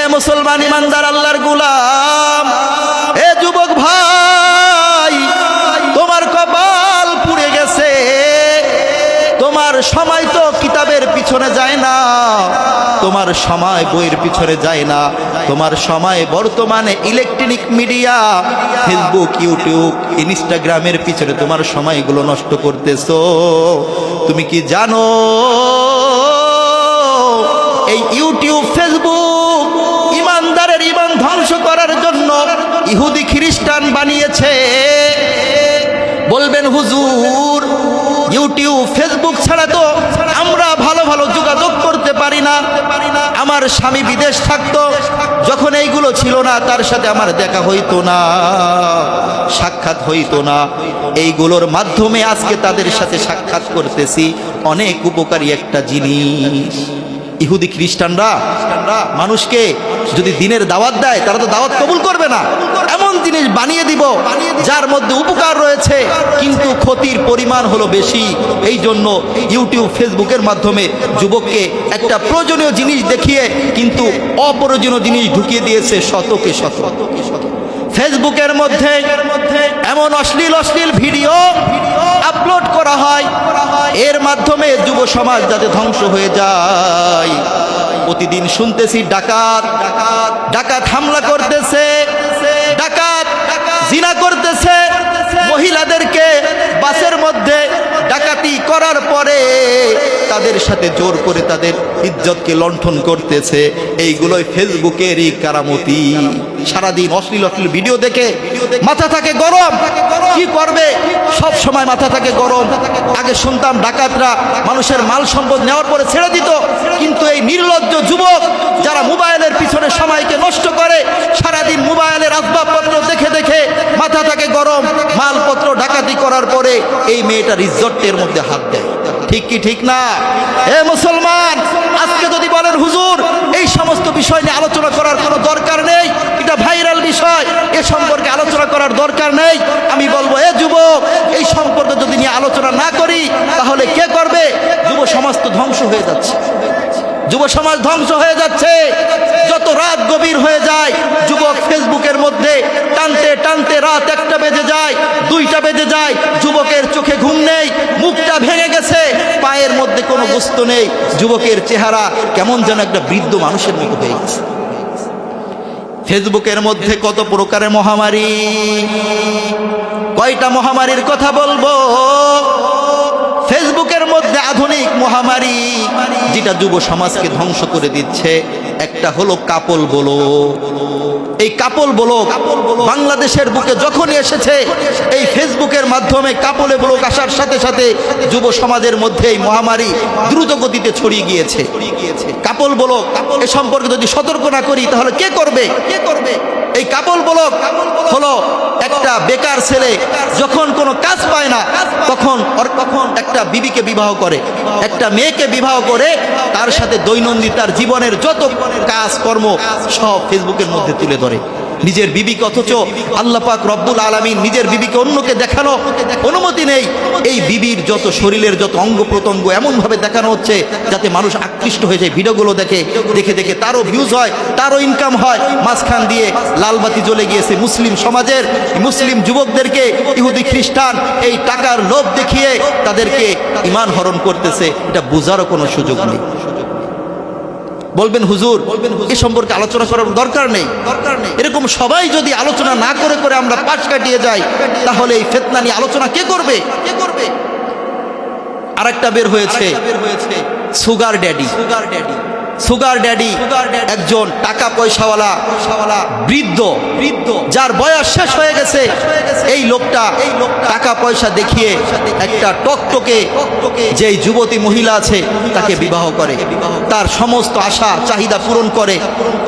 এ মুসলমান ইমানদার আল্লাহর গুলাম, এ যুবক ভাই, তোমার কপাল পুড়ে গেছে, তোমার সময় তো কিতাবের পিছনে যায় না, তোমার সময় বইয়ের পিছনে যায় না, তোমার সময় বর্তমানে ইলেকট্রনিক মিডিয়া, ফেসবুক, ইউটিউব, ইনস্টাগ্রামের পিছনে তোমার সময়গুলো নষ্ট করতেছো। তুমি কি জানো? এই ইউটিউব করার জন্য ইহুদি খ্রিস্টান বানিয়েছে। বলবেন, হুজুর, ইউটিউব, ফেসবুক ছাড়া তো আমরা ভালো ভালো যোগাযোগ করতে পারি না। আমার স্বামী বিদেশ থাকতো, যখন এইগুলো ছিল না, তার সাথে আমার দেখা হইতো না, সাক্ষাৎ হইতো না। এইগুলোর মাধ্যমে আজকে তাদের সাথে সাক্ষাৎ করতেছি। অনেক উপকারী একটা জিনিস। ইহুদি খ্রিস্টানরা মানুষকে যদি দিনের দাওয়াত দেয়, তারা তো দাওয়াত কবুল করবে না। এমন জিনিস বানিয়ে দিব, যার মধ্যে উপকার রয়েছে, কিন্তু ক্ষতির পরিমাণ হলো বেশি। এই জন্য ইউটিউব, ফেসবুকের মাধ্যমে যুবককে একটা প্রয়োজনীয় জিনিস দেখিয়ে, কিন্তু অপ্রয়োজনীয় জিনিস ঢুকিয়ে দিয়েছে শতকে শত। ফেসবুকের মধ্যে এমন অশ্লীল অশ্লীল ভিডিও আপলোড করা হয়। এর মাধ্যমে যুব সমাজ যাতে ধ্বংস হয়ে যায়। প্রতিদিন শুনতেছি ডাকাত ডাকাত হামলা করতেছে, ডাকাত জিনা করতেছে। মহিলাদেরকে বাসের মধ্যে ডাকাতি করার পরে তাদের সাথে জোর করে তাদের ইজ্জতকে লণ্ঠন করতেছে। এইগুলোই ফেসবুকেরই কারামতি। সারাদিন অশ্লীল অশ্লীল ভিডিও দেখে মাথা থাকে গরম। কি করবে? সব সময় মাথা থাকে গরম। আগে শুনতাম ডাকাতরা মানুষের মাল সম্পদ নেওয়ার পরে ছেড়ে দিত। কিন্তু এই নির্লজ্জ যুবক যারা মোবাইলের পিছনে সময়কে নষ্ট করে, সারাদিন মোবাইলের আসবাবপত্র দেখে দেখে মাথা থাকে গরম। মালপত্র ডাকাতি করার পরে এই মেয়েটা রিজর্টের মধ্যে হাত দেয়। ঠিক কি ঠিক না? এ মুসলমান, আজকে যদি বলেন, হুজুর, এই সমস্ত বিষয় নিয়ে আলোচনা করার কোনো দরকার নেই, এটা ভাইরাল বিষয়, এ সম্পর্কে আলোচনা করার দরকার নেই। আমি বলব, এ যুবক, এই সম্পর্কে যদি নিয়ে আলোচনা না করি, তাহলে কে করবে? যুব সমাজ তো ধ্বংস হয়ে যাচ্ছে। যুব সমাজ ধ্বংস হয়ে যাচ্ছে। যত রাত গভীর হয়ে যায়, যুবক ফেসবুকের মধ্যে টানতে টানতে রাত একটা বেজে যায় দুইটা বেজে যায় যুবকের চোখে ঘুম নেই মুখটা ভেঙে গেছে কোনো বস্তু নেই, যুবকের চেহারা কেমন যেন একটা বৃদ্ধ মানুষের মতো হয়ে গেছে। ফেসবুকের মধ্যে কত প্রকারের মহামারী, কয়টা মহামারীর কথা বলব? মধ্যে আধুনিক মহামারী, যেটা যুব সমাজকে ধ্বংস করে দিচ্ছে। একটা হলো কাপল বলো। এই কাপল বলো বাংলাদেশের বুকে যখনই এসেছে, এই ফেসবুকের মাধ্যমে কাপলে ব্লক আসার সাথে সাথে যুব সমাজের মধ্যে এই মহামারী দ্রুত গতিতে ছড়িয়ে গিয়েছে। কাপল বলো, এ সম্পর্কে যদি সতর্ক না করি, তাহলে কে করবে? কে করবে এই কাপল বলক হলো একটা বেকার ছেলে যখন কোনো কাজ পায় না, তখন ওর কখন একটা বিবিকে বিবাহ করে। একটা মেয়েকে বিবাহ করে, তার সাথে দৈনন্দিন তার জীবনের যত কাজ কর্ম সব ফেসবুকের মধ্যে তুলে ধরে। নিজের বিবিকে অথচ আল্লাহ পাক রব্বুল আলমিন নিজের বিবিকে অন্যকে দেখানো অনুমতি নেই। এই বিবির যত শরীরের যত অঙ্গ প্রত্যঙ্গ এমনভাবে দেখানো হচ্ছে যাতে মানুষ আকৃষ্ট হয়ে যায়, ভিডিওগুলো দেখে দেখে দেখে। তারও ভিউজ হয়, তারও ইনকাম হয়। মাঝখান দিয়ে লালবাতি জ্বলে গিয়েছে মুসলিম সমাজের, মুসলিম যুবকদেরকে, ইহুদি খ্রিস্টান, এই টাকার লোভ দেখিয়ে তাদেরকে ইমান হরণ করতেছে। এটা বোঝারও কোনো সুযোগ নেই। বলবেন হুজুর এ সম্পর্কে আলোচনা করার দরকার নেই। দরকার নেই। এরকম সবাই যদি আলোচনা না করে করে আমরা পাশ কাটিয়ে যাই তাহলে এই ফেতনা নিয়ে আলোচনা কে করবে? কে করবে? আরেকটা বের হয়েছে। Sugar daddy. Sugar daddy. Sugar daddy একজন টাকা পয়সাওয়ালা বৃদ্ধ। বৃদ্ধ। যার বয়স শেষ হয়ে গেছে। এই লোকটা এই টাকা পয়সা দেখিয়ে একটা টকটকে যেই যুবতী মহিলা আছে তাকে বিবাহ করে। তার সমস্ত আশা চাহিদা পূরণ করে।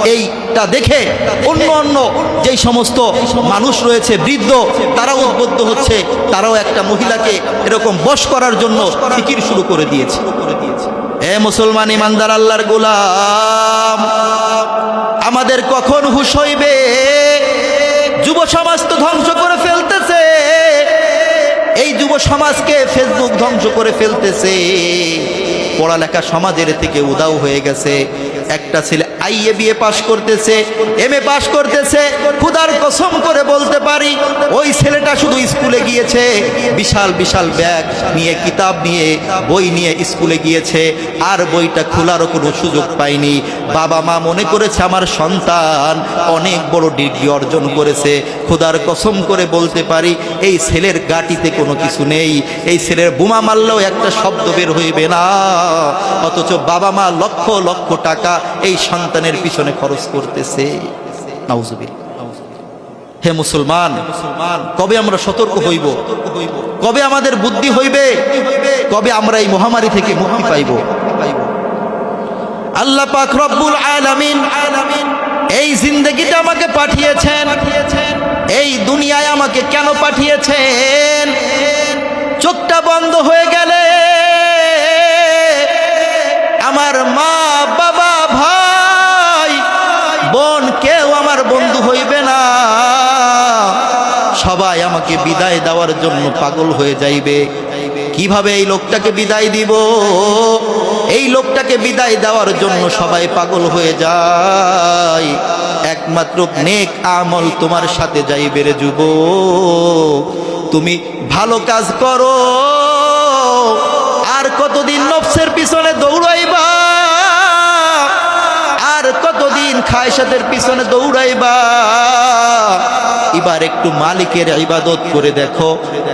এইটা দেখে অন্য অন্য যেই সমস্ত মানুষ রয়েছে বৃদ্ধ তারাও উদ্বুদ্ধ হচ্ছে। তারাও একটা মহিলাকে এরকম বশ করার জন্য ফিকির শুরু করে দিয়েছে। হে মুসলমান ইমানদার আল্লাহর গোলাম, আমাদের কখন হুশ হইবে? যুব সমাজ তো ধ্বংস করে ফেলতেছে। এই যুব সমাজকে ফেসবুক ধ্বংস করে ফেলতেছে। পড়ালেখা সমাজের থেকে উদাও হয়ে গেছে। একটা ছেলে আইএ বিএ পাশ করতেছে এম এ পাশ করতেছে, খুদার কসম করে বলতে পারি, ওই ছেলেটা শুধু স্কুলে গিয়েছে, বিশাল বিশাল ব্যাগ নিয়ে, কিতাব নিয়ে, বই নিয়ে স্কুলে গিয়েছে, আর বইটা খোলারও কোনো সুযোগ পায়নি। বাবা মা মনে করেছে, আমার সন্তান অনেক বড় ডিগ্রি অর্জন করেছে। খোদার কসম করে বলতে পারি, এই ছেলের গাটিতে কোনো কিছু নেই, এই ছেলের বোমা মারলেও একটা শব্দ বের হইবে না। অথচ বাবা মা লক্ষ লক্ষ টাকা এই সন্তানের পিছনে খরচ করতেছে। হে মুসলমান, কবে আমরা সতর্ক হইব? কবে আমাদের বুদ্ধি হইবে? কবে আমরা এই মহামারী থেকে মুক্তি পাইব? আল্লাহ পাক রব্বুল আলামিন এই জিন্দগিতে আমাকে পাঠিয়েছেন। এই দুনিয়ায় আমাকে কেন পাঠিয়েছেন? চোখটা বন্ধ হয়ে গেলে সবাই আমাকে বিদায় দেওয়ার জন্য পাগল হয়ে যাইবে। কীভাবে এই লোকটাকে বিদায় দিব? এই লোকটাকে বিদায় দেওয়ার জন্য সবাই পাগল হয়ে যায়। একমাত্র নেক আমল তোমার সাথে যাইবে রে যুব তুমি ভালো কাজ করো। আর কতদিন নফসের পিছনে দৌড়াইবা? আর কতদিন খায়সাতের পিছনে দৌড়াইবা? এবার একটু মালিকের ইবাদত করে দেখো।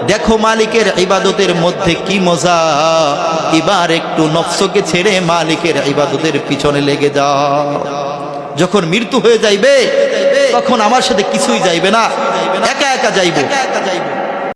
দেখো মালিকের ইবাদতের মধ্যে কি মজা। এবার একটু নফসকে ছেড়ে মালিকের ইবাদতের পিছনে লেগে যাও। যখন মৃত্যু হয়ে যাইবে, তখন আমার সাথে কিছুই যাইবে না। একা একা যাইব।